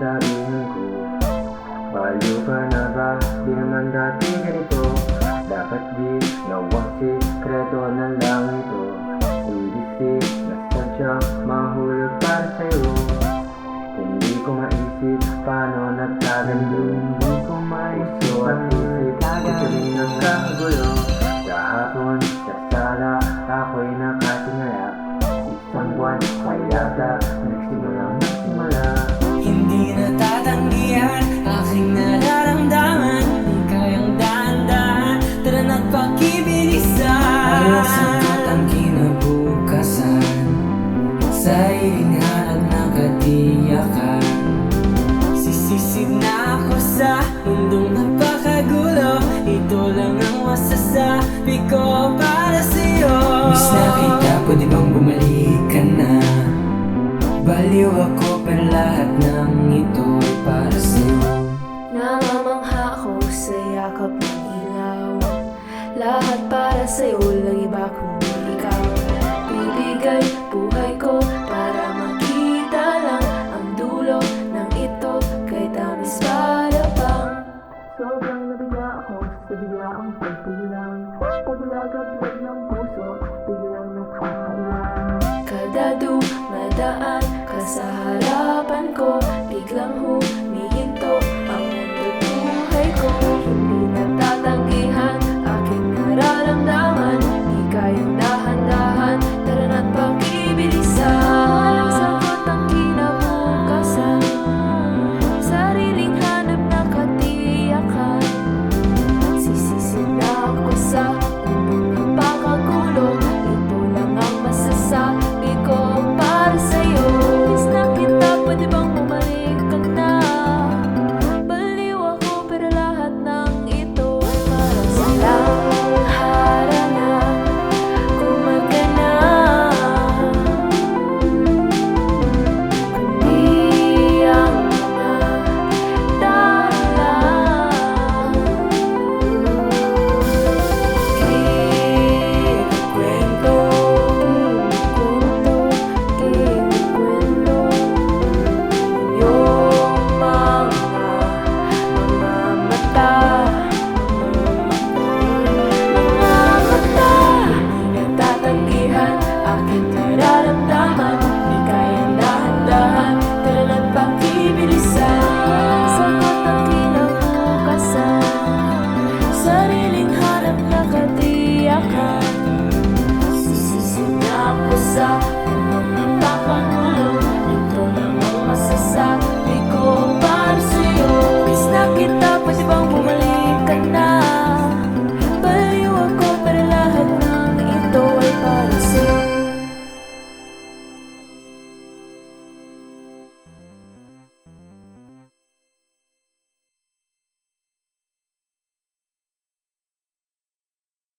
sasabihin ko Baliw ka na ba? Di naman dati ganito Dapat di nawang sikreto na lang ito Ilisip na sadyang mahulog para sa'yo. Hindi ko maisip paano nagtagal. Hindi ko maisip ang isip Kagaling ng kagulo Sa iling hanap ng katiyakan Sisisid na ako sa mundong napakagulo Ito lang ang masasabi ko para sa'yo. Miss na kita, pwede bang bumalik ka na? Baliw ako pero lahat ng ito ay para sa'yo. Namamangha ako sa yakap ng ilaw. Lahat para sa'yo, lang iba kung Paglagablag ng puso, biglang nakakailang Kada dumadaan ka sa harapan ko Biglang humihinto saw